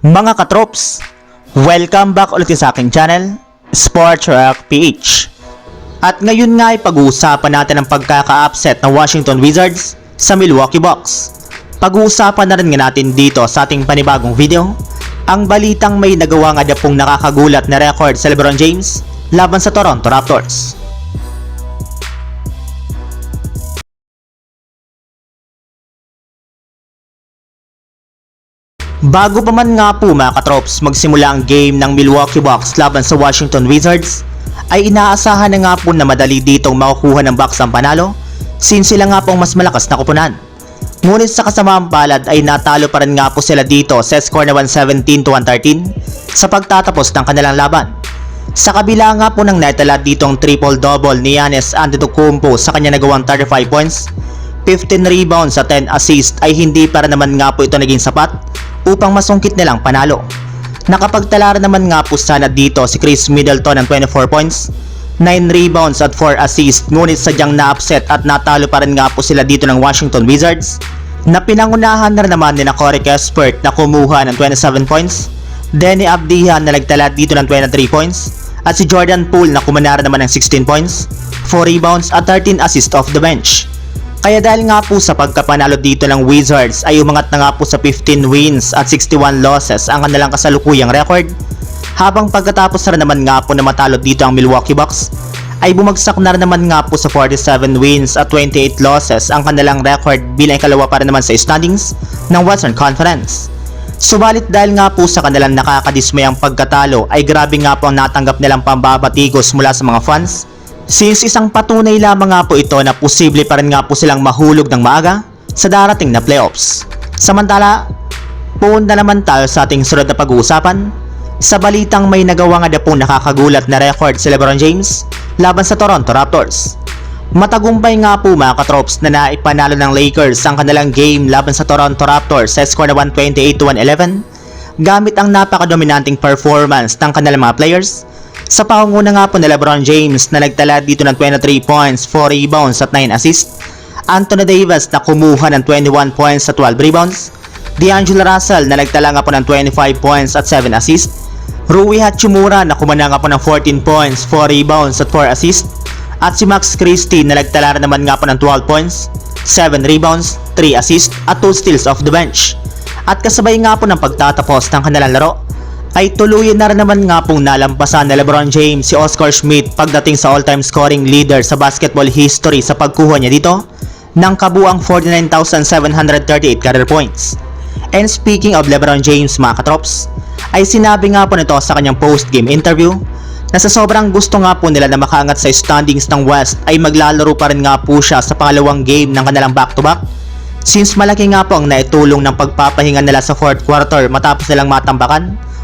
Mga katrops, welcome back ulit sa aking channel, Sports Rock PH. At ngayon nga ay pag-uusapan natin ang pagkaka-upset ng Washington Wizards sa Milwaukee Bucks. Pag-uusapan na rin nga natin dito sa ating panibagong video, ang balitang may nagawa nga na pong nakakagulat na record sa LeBron James laban sa Toronto Raptors. Bago pa man nga po mga katrops magsimula ang game ng Milwaukee Bucks laban sa Washington Wizards, ay inaasahan na nga po na madali ditong makukuha ng Bucks ang panalo since sila nga po ang mas malakas na kupunan. Ngunit sa kasamaang palad ay natalo pa rin nga po sila dito sa score na 117 to 113 sa pagtatapos ng kanilang laban. Sa kabila nga po ng netala dito ang triple-double ni Giannis Antetokounmpo sa kanya nagawang 35 points, 15 rebounds at 10 assists ay hindi para naman nga po ito naging sapat upang masungkit nilang panalo. Nakapagtala naman nga po sana dito si Chris Middleton ng 24 points, 9 rebounds at 4 assists ngunit sadyang na-upset at natalo pa rin nga po sila dito ng Washington Wizards na pinangunahan na naman ni na Corey Kispert na kumuha ng 27 points, Denny Abdihan na nagtala dito ng 23 points, at si Jordan Poole na kumanara naman ng 16 points, 4 rebounds at 13 assists off the bench. Kaya dahil nga po sa pagkapanalo dito ng Wizards ay umangat na nga po sa 15 wins at 61 losses ang kanilang kasalukuyang record. Habang pagkatapos na naman nga po na matalo dito ang Milwaukee Bucks, ay bumagsak na naman nga po sa 47 wins at 28 losses ang kanilang record bilang ikalawa para naman sa standings ng Western Conference. Subalit dahil nga po sa kanilang nakakadismayang pagkatalo ay grabe nga po ang natanggap nilang pambabatigos mula sa mga fans Since isang patunay lamang nga po ito na posible pa rin nga po silang mahulog ng maaga sa darating na playoffs. Samantala, puun na naman tayo sa ating sunod na pag-uusapan sa balitang may nagawa nga na po nakakagulat na record si Lebron James laban sa Toronto Raptors. Matagumpay nga po mga katrops na naipanalo ng Lakers ang kanilang game laban sa Toronto Raptors sa score na 128 to 111 gamit ang napakadominanting performance ng kanilang mga players sa pangunguna nga po ni Lebron James na nagtala dito ng 23 points, 4 rebounds at 9 assists. Anthony Davis na kumuha ng 21 points at 12 rebounds. D'Angelo Russell na nagtala nga po ng 25 points at 7 assists. Rui Hachimura na kumana nga po ng 14 points, 4 rebounds at 4 assists. At si Max Christie na nagtala naman nga po ng 12 points, 7 rebounds, 3 assists at 2 steals off the bench. At kasabay nga po ng pagtatapos ng kanilang laro, ay tuluyan na rin naman nga pong nalampasan ni Lebron James si Oscar Schmidt pagdating sa all-time scoring leader sa basketball history sa pagkuha niya dito ng kabuang 49,738 career points. And speaking of Lebron James mga katrops, ay sinabi nga po nito sa kanyang post-game interview na sa sobrang gusto nga po nila na makaangat sa standings ng West ay maglalaro pa rin nga po siya sa pangalawang game ng kanilang back-to-back since malaki nga po ang naitulong ng pagpapahinga nila sa fourth quarter matapos nilang matambakan